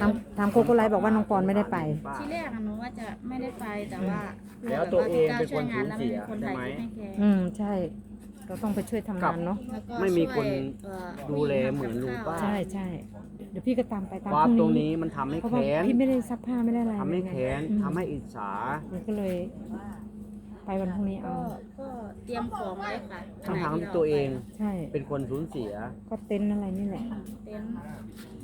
ทางทางโคโกไลท์บอกว่าน้องปอนไม่ได้ไปป้าที่แรกอะหนูว่าจะไม่ได้ไปแต่ว่าแล้วตัวเองเป็นคนสูญเสียแล้วไม่มีคนถ่ายคลิปให้แกอืมใช่ เราต้องไปช่วยทำงานเนาะแล้วก็ไม่มีคนช่วยเอ่อดูแลเหมือนลุงป้า ใช่ใช่เดี๋ยวพี่ก็ตามไปตามความพตรรุ่งงนี้นี้มันทำให้เพราะแค้ว่านพี่ไม่ได้ซักผ้าไม่ได้อะไรทำให้เลยไงแค้นอืมทำให้อิจฉามันก็เลย ไปวันพรุ่งนี้เอา ก็ก็เตรียมของไว้ค่ะทั้งทางๆที่ตัวเองใช่ เป็นคนสูญเสีย ก็เต็นท์อะไรนี่แหละเต็นท์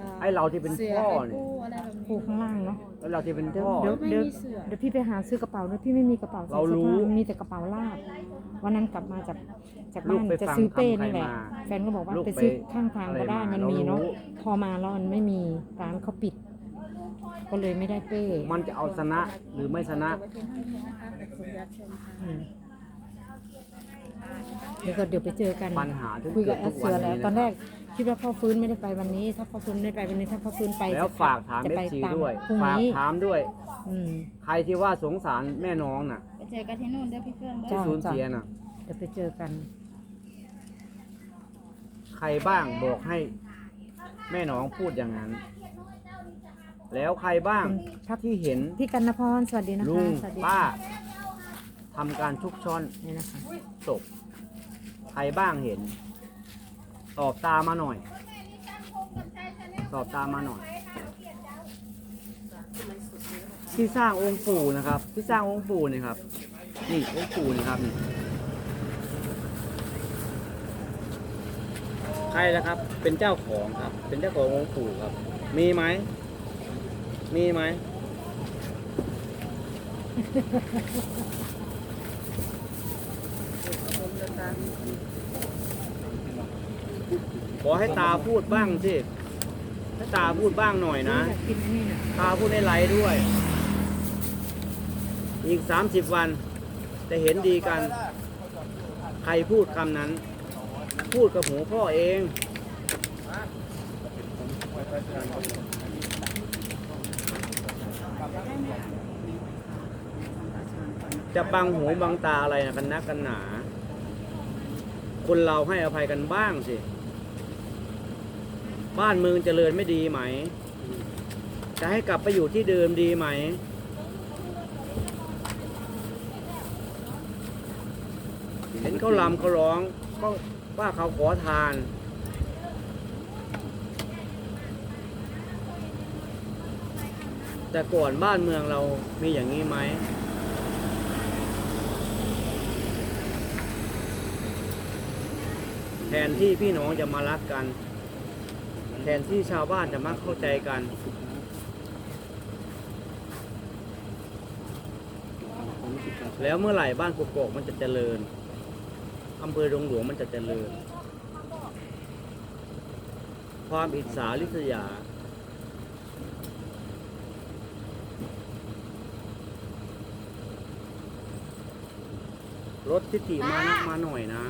อ่ไอ้เราที่เป็นสืพ่อไปเนี่ยปูอะไรแบบนี้ปูข้างล่างเนาะแล้วเราที่เป็นเดี๋ยวพ่อ เดี๋ยวไม่เดี๋ยวมีเสือเดี๋ยวพี่ไปหาซื้อกระเป๋าด้วยพี่ไม่มีกระเป๋าใส่เราเสื้อรู้ผ้ามีแต่กระเป๋าลากวันนั้นกลับมาจากจากลูบ้ากนไปจะฟังซื้อเป้คำใครนี่แหละมาแฟนก็บอกว่าลูกไปซื้อไปข้างทางก็ได้อะไรมามันมีเนาะเรารู้ พอมาแล้วมันไม่มีร้านเขาปิด ก็เลยไม่ได้เป้มันจะเอาชนะหรือไม่ชนะเก็บไว้เพียงเท่านี้นะคะขอบคุณรับชมค่ะอืมเดี๋ยวก็เดี๋ยวไปเจอกันปัญหาที่คุยกับเกิแอดทุดกวัเสืนอนี้แล้วนะตอนแรกคิดว่าพ่อฟื้นไม่ได้ไปวันนี้ ถ้าพ่อฟื้นไม่ได้ไปวันนี้ถ้าพ่อฟื้นไปแล้วจะฝากถามจะเอไปฟซีตามด้วย พรุ่งฝากนี้ถามด้วย อืม ใครที่ว่าสงสารแม่น้องน่ะไปเจอกันที่นู่นเด้อพี่เพื่อนเด้ที่อจ้ะ สูญเสียน่ะ เดี๋ยวไปเจอกัน ใครบ้างบอกให้ แม่น้องพูดอย่างนั้น แล้วใครบ้างครับ ที่เห็นพี่กันนพรสวัสดีนะลุคะงสวัสดีป้าค่ะทำการชุกช้อนนี่นะคะศพใครบ้างเห็น ตอบตามมาหน่อย ตอบตามมาหน่อย ที่สร้างองค์ปู่นะครับ ที่สร้างองค์ปู่เนี่ยครับ นี่องค์ปู่นะครับนี่ใครนะครับ เป็นเจ้าของครับ เป็นเจ้าขององค์ปู่ครับ มีไหม มีไหม ขอให้ตาพูดบ้างสิ ให้ตาพูดบ้างหน่อยนะ กินนี่นะตาพูดในไลฟ์ด้วย อีกสามสิบวัน จะเห็นดีกัน ใครพูดคำนั้น พูดกับหูพ่อเอง จะบังหูบังตาอะไรนะกันนักกันหนา คนเราให้อภัยกันบ้างสิ บ้านเมืองเจริญไม่ดีไหม จะให้กลับไปอยู่ที่เดิมดีไหม เห็นเขาลำเขาร้องก็ว่าเขาขอทาน แต่ก่อนบ้านเมืองเรามีอย่างนี้ไหม แทนที่พี่น้องจะมารักกัน แทนที่ชาวบ้านจะมาเข้าใจกัน แล้วเมื่อไหร่บ้านกกอกมันจะเจริญอำเภอดงหลวงมันจะเจริญ ความอิจฉาริษยา รถทิฏฐิมานักมาหน่อยนะ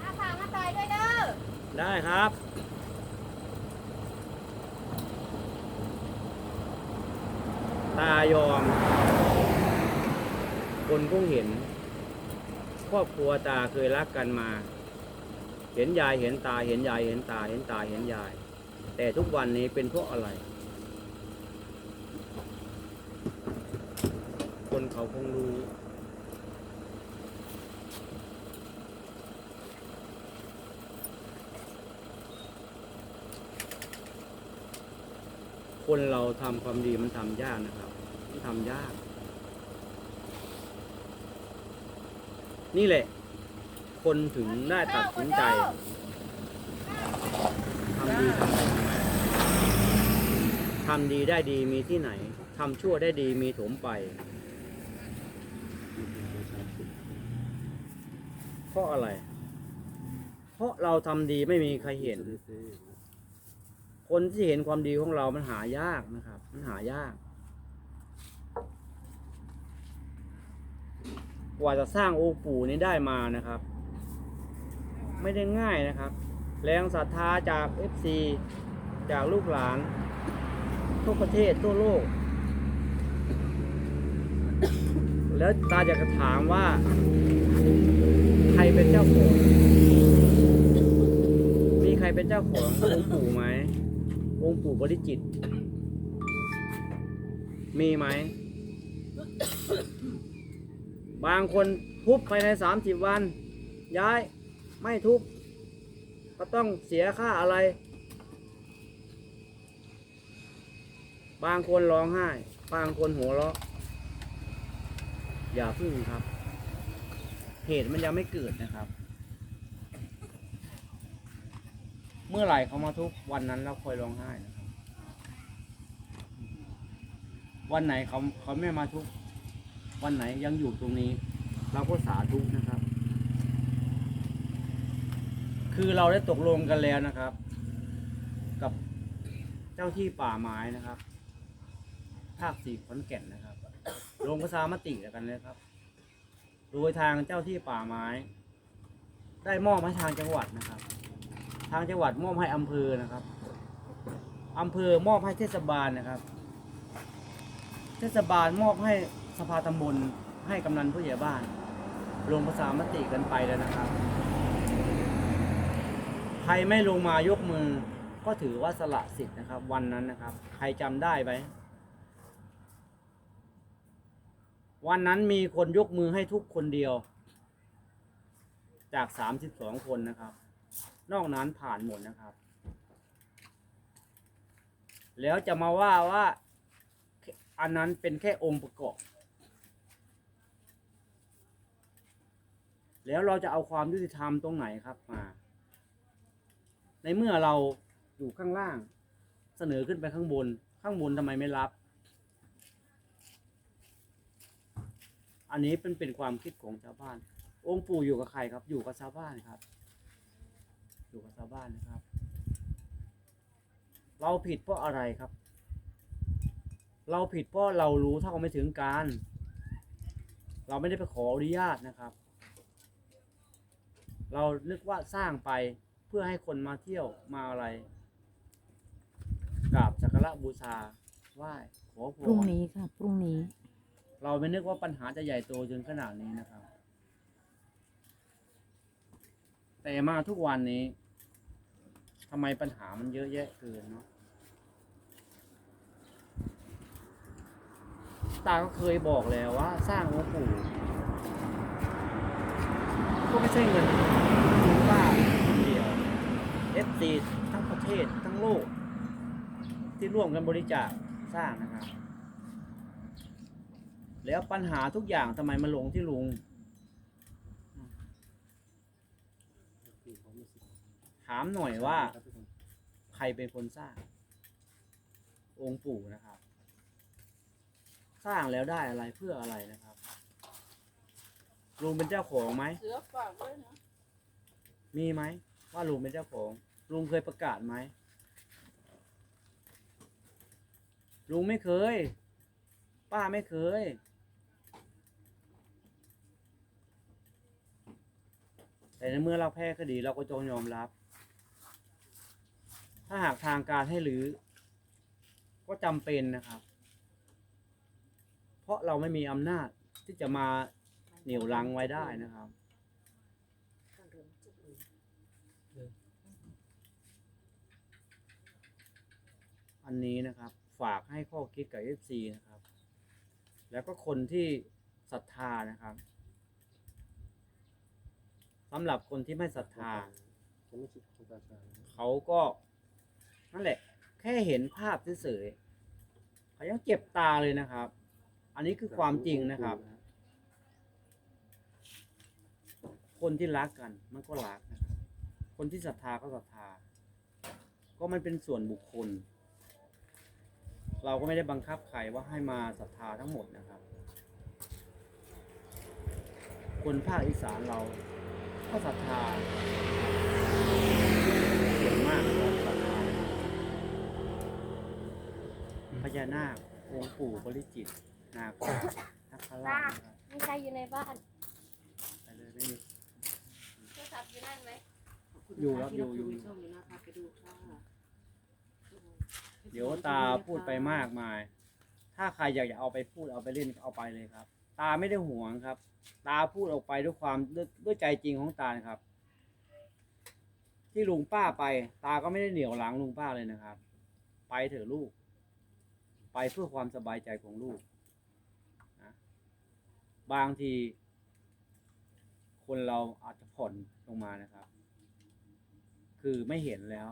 มาฝามาต่อยด้วยเด้อ ได้ครับ ตายอม คนคงเห็น ครอบครัวตาเคยรักกันมา เห็นยายเห็นตาเห็นยายเห็นตาเห็นตาเห็นยาย แต่ทุกวันนี้เป็นเพราะอะไร คนเขาคงรู้ คนเราทำความดีมันทำยากนะครับมันทำยาก นี่แหละ คนถึงได้ตัดสินใจทำดีทำดีทำดีได้ดีมีที่ไหนทำชั่วได้ดีมีถมไป เพราะอะไร เพราะเราทำดีไม่มีใครเห็น คนที่เห็นความดีของเรามันหายากนะครับ มันหายาก กว่าจะสร้างองค์ปู่นี้ได้มานะครับ ไม่ได้ง่ายนะครับ แรงศรัทธาจาก FC จากลูกหลานทั่วประเทศทั่วโลก แล้วตาอยากจะถามว่า ใครเป็นเจ้าของ มีใครเป็นเจ้าขององค์ปู่ไหม องค์ปู่บริจิต มีไหม บางคนทุบภายในสามสิบวัน ย้ายไม่ทุบก็ต้องเสียค่าอะไร บางคนร้องไห้ บางคนหัวเราะ อย่าพึ่งครับ เหตุมันยังไม่เกิดนะครับ เมื่อไหร่เขามาทุกวันนั้นเราคอยร้องไห้นะครับวันไหนเขาเขาไม่มาทุกวันไหนยังอยู่ตรงนี้ เราก็สาธุนะครับ คือเราได้ตกลงกันแล้วนะครับ กับเจ้าที่ป่าไม้นะครับภาคสี่ขอนแก่นนะครับลงประชามติกันเลยครับ โดยทางเจ้าที่ป่าไม้ ได้มอบให้ทางจังหวัดนะครับ ทางจังหวัดมอบให้อำเภอนะครับอำเภอมอบให้เทศบาลนะครับ เทศบาลมอบให้สภาตำบลให้กำนันผู้ใหญ่บ้านลงประชามติกันไปแล้วนะครับ ใครไม่ลงมายกมือ ก็ถือว่าสละสิทธิ์นะครับ วันนั้นนะครับ ใครจำได้ไหมวันนั้นมีคนยกมือให้ทุกคนเดียว จากสามสิบสองคนนะครับ นอกนั้นผ่านหมดนะครับ แล้วจะมาว่าว่าอันนั้นเป็นแค่องค์ประกอบ แล้วเราจะเอาความยุติธรรมตรงไหนครับมา ในเมื่อเราอยู่ข้างล่าง เสนอขึ้นไปข้างบน ข้างบนทำไมไม่รับ อันนี้เป็นเป็นความคิดของชาวบ้าน องค์ปู่อยู่กับใครครับ อยู่กับชาวบ้านครับ อยู่กับชาวบ้านนะครับ เราผิดเพราะอะไรครับ เราผิดเพราะเรารู้เท่าไม่ถึงการ เราไม่ได้ไปขออนุญาตนะครับ เรานึกว่าสร้างไปเพื่อให้คนมาเที่ยวมาอะไรกราบสักการะบูชาไหว้ขอพพรุ่งรนี้ค่ะพรุ่งนี้ เราไม่นึกว่าปัญหาจะใหญ่โตจนขนาดนี้นะครับ แต่มาทุกวันนี้ ทำไมปัญหามันเยอะแยะเกินเนาะตาก็เคยบอกแล้วว่า สร้างองค์ปู่ก็ไม่ใช่เงินคุณป้าเดียวเอฟซีทั้งประเทศทั้งโลก ที่ร่วมกันบริจาคสร้างนะครับ แล้วปัญหาทุกอย่างทำไมมาลงที่ลุง ถามหน่อยว่า ใครเป็นคนสร้าง องค์ปู่นะครับ สร้างแล้วได้อะไรเพื่ออะไรนะครับลุงเป็นเจ้าของไหมเสือฝากด้วยนะมีไหมว่าลุงเป็นเจ้าของลุงเคยประกาศไหมลุงไม่เคย ป้าไม่เคย แต่ในเมื่อเราแพ้คดีเราก็จงยอมรับ ถ้าหากทางการให้หรือก็จำเป็นนะครับ เพราะเราไม่มีอำนาจที่จะมาเหนี่ยวลังไว้ได้นะครับ อันนี้นะครับฝากให้ข้อคิดกับ FC นะครับ แล้วก็คนที่ศรัทธานะครับสำหรับคนที่ไม่ศรัทธา เขาก็ นั่นแหละ แค่เห็นภาพเฉยๆเขายังเจ็บตาเลยนะครับ อันนี้คือความจริงนะครับ คนที่รักกันมันก็รักนะครับคนที่ศรัทธาก็ศรัทธา ก็มันเป็นส่วนบุคคล เราก็ไม่ได้บังคับใครว่าให้มาศรัทธาทั้งหมดนะครับ คนภาคอีสานเราก็ศรัทธาส่วนมากก็ศรัทธา พญานาคองค์ปู่บริจิตรนาคราชนักขราชนะครับมีใครอยู่ในบ้านไปเลยไม่มีโทรศัพท์อยู่นั่นไหมอยู่ครับอยู่อยู่อยู่เดี๋ยวตาพูดไปมากมาย ถ้าใครอยากจะเอาไปพูดเอาไปเล่นก็เอาไปเลยครับ ตาไม่ได้ห่วงครับ ตาพูดออกไปด้วยความด้วยด้วยใจจริงของตานะครับ ที่ลุงป้าไป ตาก็ไม่ได้เหนียวหลังลุงป้าเลยนะครับ ไปเถอะลูก ไปเพื่อความสบายใจของลูกนะบางที คนเราอาจจะผ่อนลงมานะครับ คือไม่เห็นแล้ว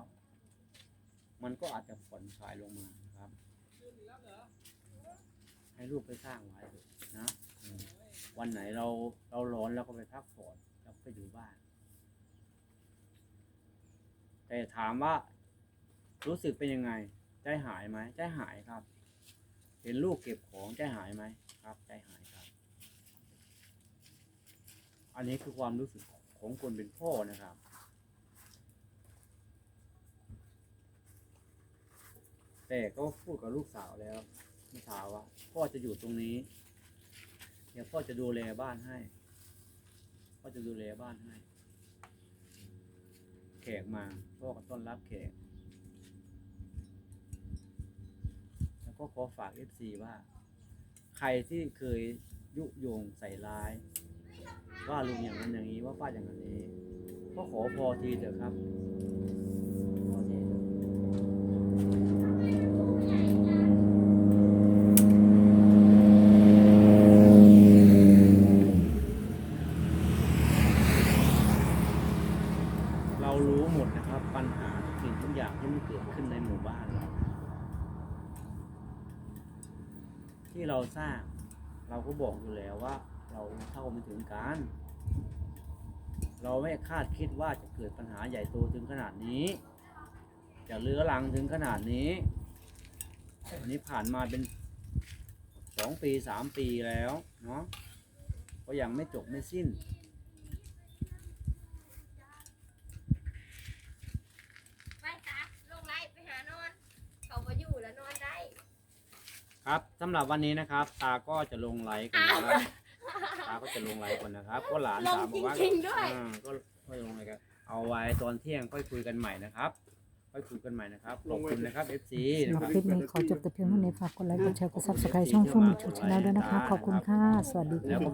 มันก็อาจจะผ่อนคลายลงมาครับ ให้ลูกไปสร้างไว้เถอะนะวันไหนเราเราร้อนเราก็ไปพักผ่อนเราก็ไปอยู่บ้าน แต่ถามว่ารู้สึกเป็นยังไงใจหายไหมใจหายครับ เห็นลูกเก็บของใจหายไหมครับใจหายครับ อันนี้คือความรู้สึกของคนเป็นพ่อนะครับ แต่ก็พูดกับลูกสาวแล้วเมื่อเช้าว่าพ่อจะอยู่ตรงนี้ เดี๋ยวพ่อจะดูแลบ้านให้ พ่อจะดูแลบ้านให้ แขกมาพ่อก็ต้อนรับแขก แล้ว ก็ขอฝากเอฟซีว่า ใครที่เคยยุโยงใส่ร้าย ว่าลุงอย่างนั้นอย่างนี้ว่าป้าอย่างนั้นนี้ก็ขอพอทีเถอะครับพอทีเถอะเรารู้หมดนะครับ ปัญหาทุกสิ่งทุกอย่างที่มันเกิดขึ้นในหมู่บ้านเรา ที่เราสร้าง เราก็ บอกอยู่แล้วว่า เราเท่าไม่ถึงการ เราไม่คาดคิดว่าจะเกิดปัญหาใหญ่โตถึงขนาดนี้ จะเลื้อรังถึงขนาดนี้อันนี้ผ่านมาเป็นสองปีสามปีแล้วเนาะก็ยังไม่จบไม่สิ้น ไปจ้ะลงไลฟ์ไปหานอน เขามาอยู่แล้วนอนได้ ครับสำหรับวันนี้นะครับ ตาก็จะลงไลฟ์กันนะครับตาก็จะลงไลฟ์กันนะครับก็หลานสามบอกว่าลงจริงๆด้วย อ่าก็ค่อยลงไลฟ์กันเอาไว้ตอนเที่ยงค่อยคุยกันใหม่นะครับ ค่อยคุยกันใหม่นะครับขอบคุณนะครับ FC สำหนะรับครับ คลิปนี้ขอจบแต่เพียงเท่านี้ฝากกดไลค์กดแชร์กดซับสไครต์ช่องฟุ้งมิวชาแนลด้วยนะคะ ขอบคุณค่ะ สวัสดีแล้วค่ะก็